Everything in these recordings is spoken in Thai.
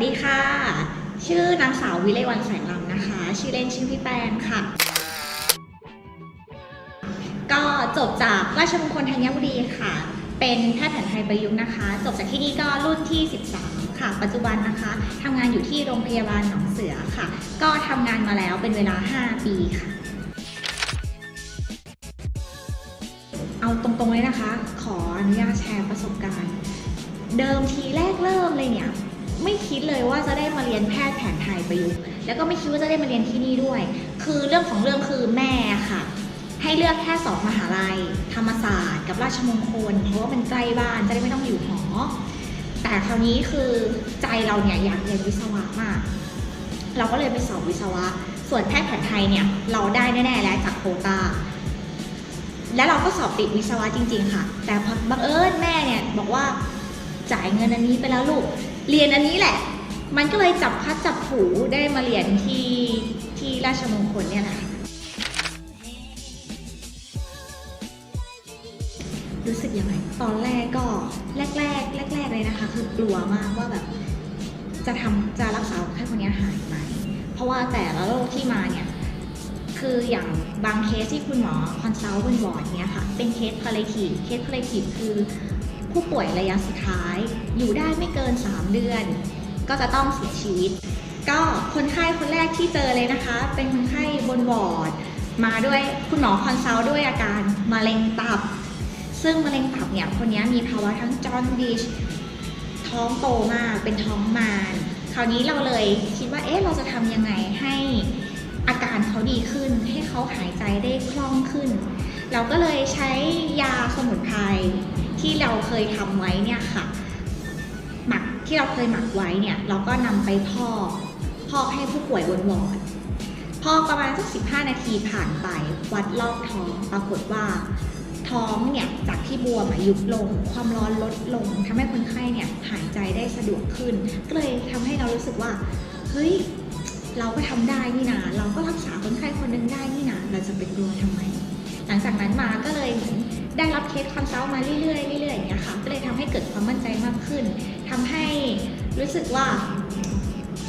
วัสดีค่ะ ชื่อนางสาววิไลวันแสงลำนะคะ ชื่อเล่นชื่อพี่แปงค่ะ ก็จบจากราชมงคลธัญบุรีค่ะ เป็นแพทย์แผนไทยประยุกต์นะคะ จบจากที่นี่ก็รุ่นที่ 13 ค่ะ ปัจจุบันนะคะทำงานอยู่ที่โรงพยาบาลหนองเสือค่ะ ก็ทำงานมาแล้วเป็นเวลา 5 ปีค่ะเอาตรงๆเลยนะคะ ขออนุญาตแชร์ประสบการณ์ เดิมทีแรกเริ่มเลยเนี่ย ไม่คิดเลยว่าจะได้มาเรียนแพทย์แผนไทยประยุกต์แล้วก็ไม่คิดว่าจะได้มาเรียนที่นี่ด้วย คือเรื่องของเรื่องคือแม่ค่ะ ให้เลือกแค่สองมหาลัย ธรรมศาสตร์ กับราชมงคล เพราะว่ามันใกล้บ้านจะได้ไม่ต้องอยู่หอแต่คราวนี้คือใจเราเนี่ยอยากเรียนวิศวะมาก เราก็เลยไปสอบวิศวะ ส่วนแพทย์แผนไทยเนี่ยเราได้แน่ๆแล้วจากโคตาแล้วเราก็สอบติดวิศวะจริง ๆ ค่ะ แต่พอบังเอิญแม่เนี่ยบอกว่าจ่ายเงินอันนี้ไปแล้วลูก เรียนอันนี้แหละ มันก็เลยจับพัดจับผูได้มาเรียนที่ที่ราชมงคลเนี่ยแหละรู้สึกยังไงตอนแรกก็แรกแรกแรกแรกเลยนะคะ คือกลัวมากว่าแบบ จะทำจะรักษาคนไข้คนนี้หายไหมเพราะว่าแต่ละโรคที่มาเนี่ยคืออย่างบางเคสที่คุณหมอคอนซัลท์บนวอร์ดเนี่ยค่ะ เป็นเคสพาเลทีฟเคสพาเลทีฟคือ ผู้ป่วยระยะสุดท้าย อยู่ได้ไม่เกิน 3 เดือน ก็จะต้องเสียชีวิต ก็คนไข้คนแรกที่เจอเลยนะคะ เป็นคนไข้บนวอร์ดมาด้วยคุณหมอคอนซัลด้วยอาการมะเร็งตับ ซึ่งมะเร็งตับเนี่ยคนนี้มีภาวะทั้งจอห์นดิชท้องโตมากเป็นท้องมารคราวนี้เราเลยคิดว่าเอ๊ะเราจะทำยังไงให้อาการเขาดีขึ้น ให้เขาหายใจได้คล่องขึ้น เราก็เลยใช้ยาสมุนไพร ที่เราเคยทำไว้เนี่ยค่ะ หมักที่เราเคยหมักไว้เนี่ย เราก็นำไปพอกพอกให้ผู้ป่วยบนวอร์ดพอประมาณสัก 15 นาทีผ่านไปวัดรอบท้องปรากฏว่า ท้องเนี่ย จากที่บวมยุบลง ความร้อนลดลงทำให้คนไข้เนี่ยหายใจได้สะดวกขึ้น ก็เลยทำให้เรารู้สึกว่า เฮ้ย เราก็ทำได้นี่นา เราก็รักษาคนไข้คนหนึงได้นี่นา เราจะไปกลัวทำไม หลังจากนั้นมาก็เลยเหมือนได้รับเคสคอนซัลท์มาเรื่อยๆเรื่อยๆอย่างเงี้ยค่ะก็เลยทำให้เกิดความมั่นใจมากขึ้นทำให้รู้สึกว่า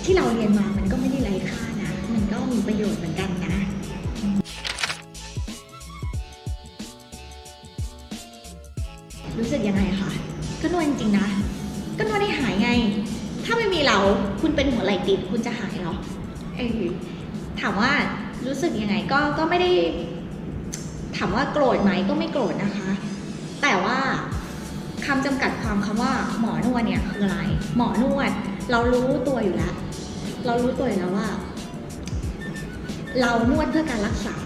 ที่เราเรียนมามันก็ไม่ได้ไร้ค่านะ มันก็มีประโยชน์เหมือนกันนะรู้สึกยังไงคะก็นวดจริงนะ ก็นวดให้หายไง ถ้าไม่มีเราคุณเป็นหัวไหล่ติดคุณจะหายเหรอเออถามว่ารู้สึกยังไงก็ก็ไม่ได้ ถามว่าโกรธไหมก็ไม่โกรธนะคะ แต่ว่าคำจำกัดความคำว่าหมอนวดเนี่ยคืออะไร หมอนวด เรารู้ตัวอยู่แล้ว เรารู้ตัวอยู่แล้วว่า เรานวดเพื่อการรักษา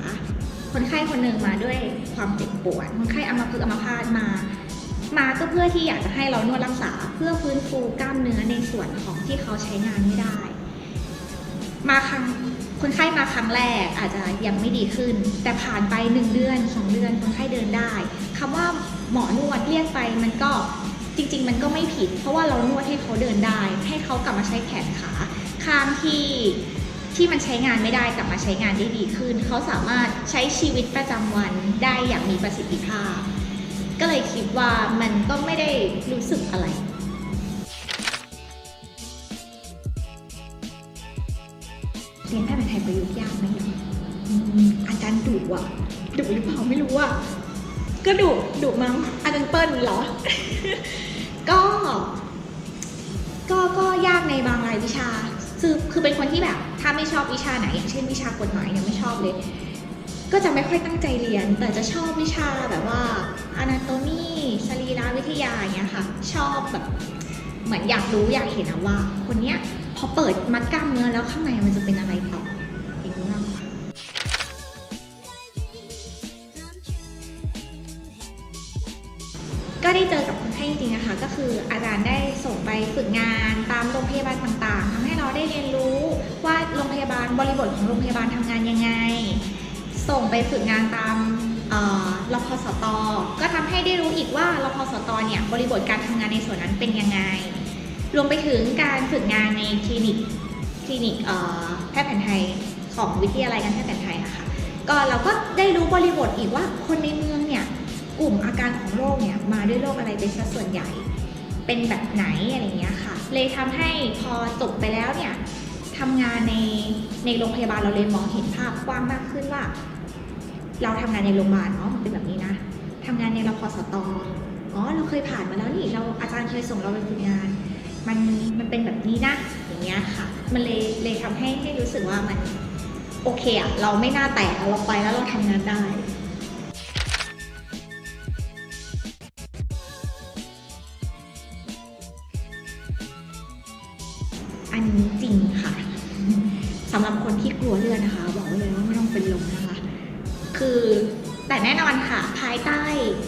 คนไข้คนหนึ่งมาด้วยความเจ็บปวด คนไข้อัมพฤกษ์อัมพาตมา มาก็เพื่อที่อยากจะให้เรานวดรักษา เพื่อฟื้นฟูกล้ามเนื้อในส่วนของที่เขาใช้งานไม่ได้ มาครั้งคนไข้มาครั้งแรกอาจจะยังไม่ดีขึ้น แต่ผ่านไปหนึ่งเดือนสองเดือนคนไข้เดินได้คำว่าหมอนวดเรียกไปมันก็จริง ๆ มันก็ไม่ผิด เพราะว่าเรานวดให้เขาเดินได้ ให้เขากลับมาใช้แขนขาข้างที่ที่มันใช้งานไม่ได้กลับมาใช้งานได้ดีขึ้น เขาสามารถใช้ชีวิตประจำวันได้อย่างมีประสิทธิภาพ ก็เลยคิดว่ามันก็ไม่ได้รู้สึกอะไร รียนแพทย์แผนไทยประยุกต์ยากไหมอาจารย์ดุอะดุหรือเปล่าไม่รู้อะก็ดุดุมั้งอาจารย์เปิ้ลเหรอ ก็ก็ก็ยากในบางรายวิชา คือคือเป็นคนที่แบบ ถ้าไม่ชอบวิชาไหนอย่างเช่นวิชากฎหมายเนี่ยไม่ชอบเลย ก็จะไม่ค่อยตั้งใจเรียน แต่จะชอบวิชาแบบว่า anatomy สรีรวิทยาอย่างเงี้ยค่ะ ชอบแบบเหมือนอยากรู้อยากเห็นอะว่า คนเนี้ย อเปิดมัดกล้ามเนื้อแล้วข้างในมันจะเป็นอะไรต่อเก่งมากก็ได้เจอกับคนไข้จริงๆนะคะก็คืออาจารย์ได้ส่งไปฝึกงานตามโรงพยาบาลต่างๆทำให้เราได้เรียนรู้ว่าโรงพยาบาลบริบทของโรงพยาบาลทำงานยังไง ส่งไปฝึกงานตามรพสต ก็ทำให้ได้รู้อีกว่ารพสตเนี่ยบริบทการทำงานในส่วนนั้นเป็นยังไง รวมไปถึงการฝึกงานในคลินิกคลินิกแพทย์แผนไทยของวิทยาลัยการแพทย์แผนไทยนะคะก็เราก็ได้รู้บริบทอีกว่าคนในเมืองเนี่ยกลุ่มอาการของโรคเนี่ยมาด้วยโรคอะไรเป็นส,ส่วนใหญ่ เป็นแบบไหนอะไรเงี้ยค่ะ เลยทำให้พอจบไปแล้วเนี่ยทำงานในในโรงพยาบาลเราเลยมองเห็นภาพกว้างมากขึ้นว่า เราทำงานในโรงพยาบาลเนาะมันเป็นแบบนี้นะทำงานในรพสตอ๋อเราเคยผ่านมาแล้วนี่เราอาจารย์เคยส่งเราไปฝึกงาน มันมันเป็นแบบนี้นะอย่างเงี้ยค่ะ มันเลยเลยทำให้ให้รู้สึกว่ามันโอเคอะเราไม่น่าแตกเราไปแล้วเราทำงานได้อันนี้จริงค่ะสำหรับคนที่กลัวเลือดนะคะ บอกเลยว่าไม่ต้องเป็นลมนะคะ คือ แต่แน่นอนค่ะภายใต้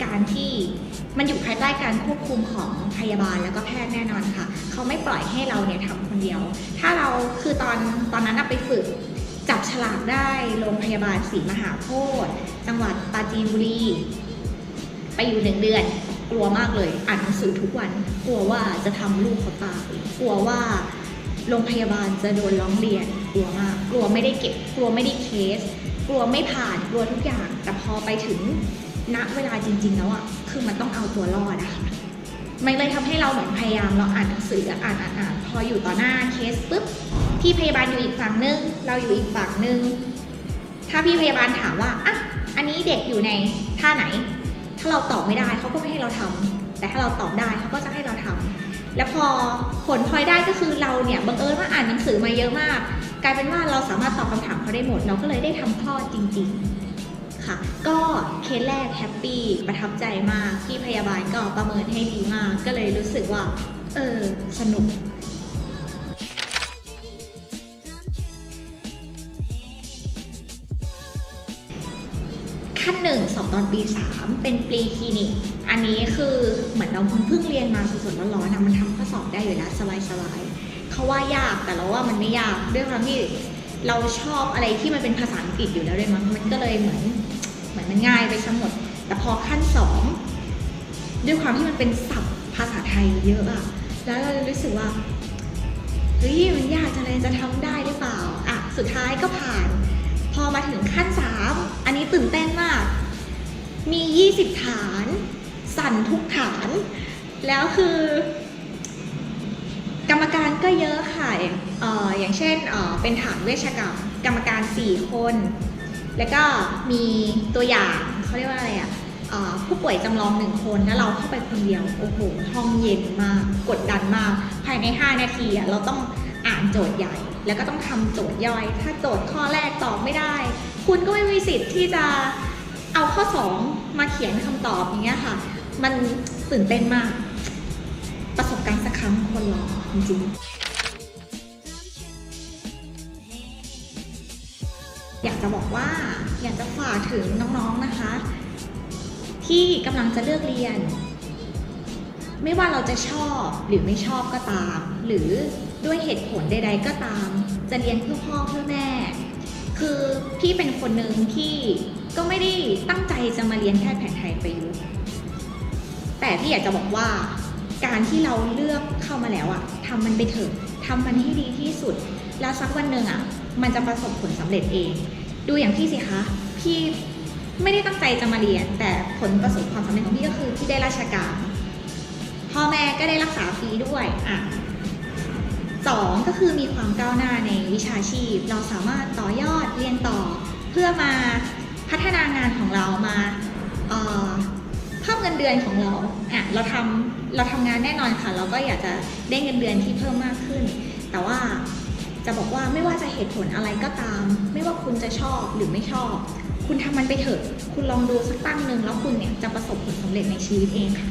การที่มันอยู่ภายใต้การควบคุมของพยาบาลแล้วก็แพทย์แน่นอนค่ะ เขาไม่ปล่อยให้เราเนี่ยทำคนเดียว ถ้าเราคือตอนตอนนั้นไปฝึกจับฉลากได้โรงพยาบาลศรีมหาโพธิ์จังหวัดปราจีนบุรี ไปอยู่หนึ่งเดือน กลัวมากเลย อ่านหนังสือทุกวัน กลัวว่าจะทำลูกเขาตายกลัวว่าโรงพยาบาลจะโดนร้องเรียนกลัวมาก กลัวไม่ได้เก็บ กลัวไม่ได้เคส กลัวไม่ผ่านกลัวทุกอย่าง แต่พอไปถึงณเวลาจริง ๆ แล้วอะคือมันต้องเอาตัวรอดอะค่ะมันเลยทำให้เราเหมือนพยายามเราอ่านหนังสืออ่านอ่านอ่านพออยู่ต่อหน้าเคสปุ๊บพี่พยาบาลอยู่อีกฝั่งนึงเราอยู่อีกฝั่งนึงถ้าพี่พยาบาลถามว่าอะอันนี้เด็กอยู่ในท่าไหน ถ้าเราตอบไม่ได้เขาก็ไม่ให้เราทำแต่ถ้าเราตอบได้เขาก็จะให้เราทำแล้วพอผลพลอยได้ก็คือเราเนี่ยบังเอิญว่าอ่านหนังสือมาเยอะมาก กลายเป็นว่าเราสามารถตอบคำถามเขาได้หมด เราก็เลยได้ทำคลอดจริง ๆ ค่ะ ก็เคสแรกแฮปปี้ประทับใจมากพี่พยาบาลก็ประเมินให้ดีมาก ก็เลยรู้สึกว่า เออ สนุกขั้นหนึ่งสอบตอนปีสามเป็นปรีคลินิก อันนี้คือเหมือนเราเพิ่งเรียนมาสดๆร้อนๆนะมันทำข้อสอบได้อยู่แล้วสบายๆ เขาว่ายากแต่เราว่ามันไม่ยากด้วยความที่เราชอบอะไรที่มันเป็นภาษาอังกฤษอยู่แล้วเลยมั้งมันก็เลยเหมือนเหมือนมันง่ายไปทั้งหมด แต่พอขั้นสองด้วยความที่มันเป็นศัพท์ภาษาไทยเยอะอะแล้วเรารู้สึกว่าเฮ้ยมันยากจังเลยจะทำได้หรือเปล่าอะสุดท้ายก็ผ่าน พอมาถึงขั้นสามอันนี้ตื่นเต้นมาก มี 20 ฐาน สั่นทุกฐาน แล้วคือกรรมการ ก็เยอะค่ะอย่างเอ่อย่างเช่นเป็นฐานเวชกรรม กรรมการ 4 คน แล้วก็มีตัวอย่างเขาเรียกว่าอะไรอะเอ่อผู้ป่วยจำลองหนึ่งคนแล้วเราเข้าไปคนเดียว โอ้โห ห้องเย็นมาก กดดันมาก ภายใน 5 นาทีอะเราต้องอ่านโจทย์ใหญ่ แล้วก็ต้องทำโจทย์ย่อย ถ้าโจทย์ข้อแรกตอบไม่ได้ คุณก็ไม่มีสิทธิ์ที่จะเอาข้อ 2 มาเขียนคำตอบอย่างเงี้ยค่ะ มันตื่นเต้นมาก คนรอจริงๆอยากจะบอกว่าอยากจะฝากถึงน้องๆนะคะ ที่กำลังจะเลือกเรียน ไม่ว่าเราจะชอบหรือไม่ชอบก็ตาม หรือด้วยเหตุผลใด ๆ ก็ตาม จะเรียนเพื่อพ่อเพื่อแม่ คือพี่เป็นคนหนึ่งที่ก็ไม่ได้ตั้งใจจะมาเรียนแพทย์แผนไทยประยุกต์แต่พี่อยากจะบอกว่า การที่เราเลือกเข้ามาแล้วอะทำมันไปเถอะทำมันให้ดีที่สุด แล้วสักวันหนึ่งอะมันจะประสบผลสำเร็จเอง ดูอย่างพี่สิคะพี่ไม่ได้ตั้งใจจะมาเรียน แต่ผลประสบความสำเร็จของพี่ก็คือพี่ได้ราชการพ่อแม่ก็ได้รักษาฟรีด้วยอะสองก็คือมีความก้าวหน้าในวิชาชีพ เราสามารถต่อยอดเรียนต่อ เพื่อมาพัฒนางานของเรามาเอ่อ เพิ่มเงินเดือนของเราอะเราทำเราทำงานแน่นอนค่ะ เราก็อยากจะได้เงินเดือนที่เพิ่มมากขึ้น แต่ว่าจะบอกว่าไม่ว่าจะเหตุผลอะไรก็ตาม ไม่ว่าคุณจะชอบหรือไม่ชอบ คุณทำมันไปเถอะ คุณลองดูสักตั้งหนึ่งแล้วคุณเนี่ยจะประสบผลสำเร็จในชีวิตเองค่ะ